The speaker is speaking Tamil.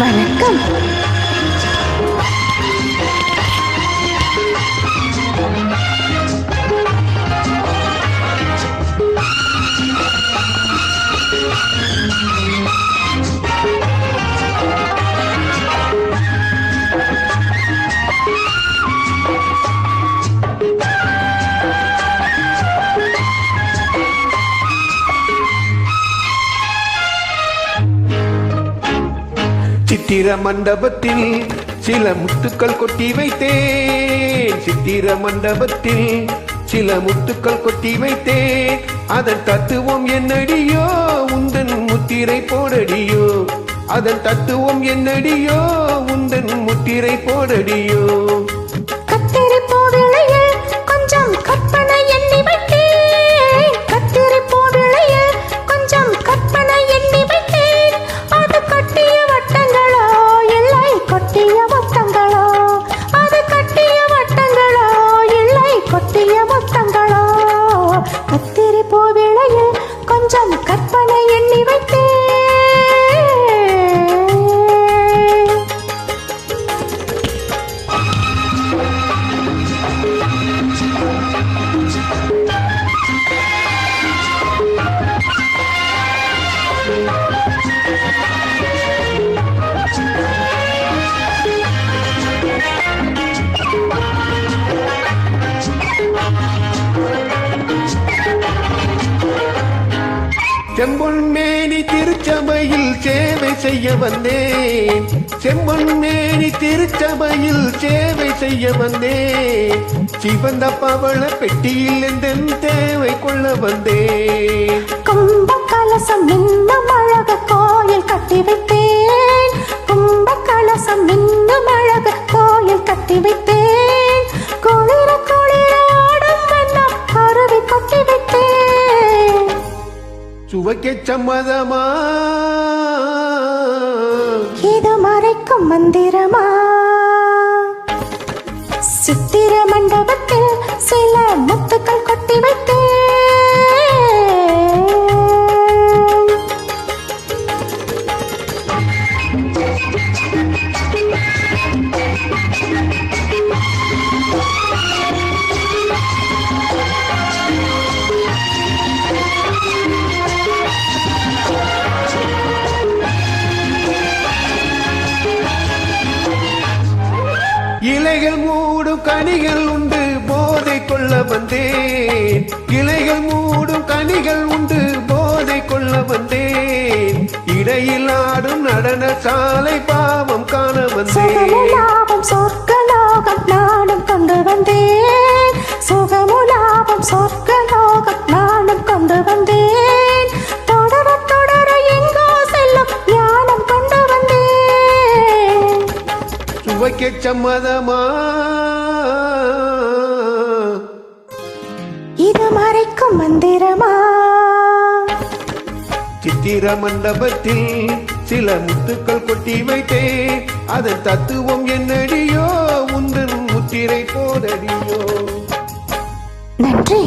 வணக்கம். சித்திர மண்டபத்தில் சில முத்துக்கள் கொட்டி வைத்தேன். சித்திர மண்டபத்தில் சில முத்துக்கள் கொட்டி வைத்தேன். அதன் தத்துவம் என்னடியோ? உந்தன் முத்திரை போடடியோ? அதன் தத்துவம் என்னடியோ? உந்தன் முத்திரை போடடியோ? செம்பொன்மேனி திருச்சபையில் சேவை செய்ய வந்தேன். செம்பொன்மேனி திருச்சபையில் சேவை செய்ய வந்தேன். சிவந்த பவள பெட்டியில் எந்த தேவை கொள்ள வந்தேன். கும்ப கலசம் சுவைக்க சம்மதமா இது மறைக்கும் மந்திரமா? சித்திர மண்டபத்தில் சில முத்துக்கள் கொட்டி வைத்தேன் இலைகள் மூடும் கனிகள் உண்டு போதை கொள்ள வந்தேன். இலைகள் மூடும் கனிகள் உண்டு போதை கொள்ள வந்தேன். இடையில் ஆடும் நடன சாலை பாவம் காண வந்தேன். சுகமுலாபம் சொர்க்கலோகம் நானும் கொண்டு வந்தேன். சுகமுலாபம் சொர்க்கலோகம் சுவைக்க சம்மதமா இது மறைக்கும் மந்திரமா? சித்திர மண்டபத்தில் சில முத்துக்கள் கொட்டி வைத்தேன். அதன் தத்துவம் என்னடியோ? உந்தன் முத்திரை போதடியோ நன்றி.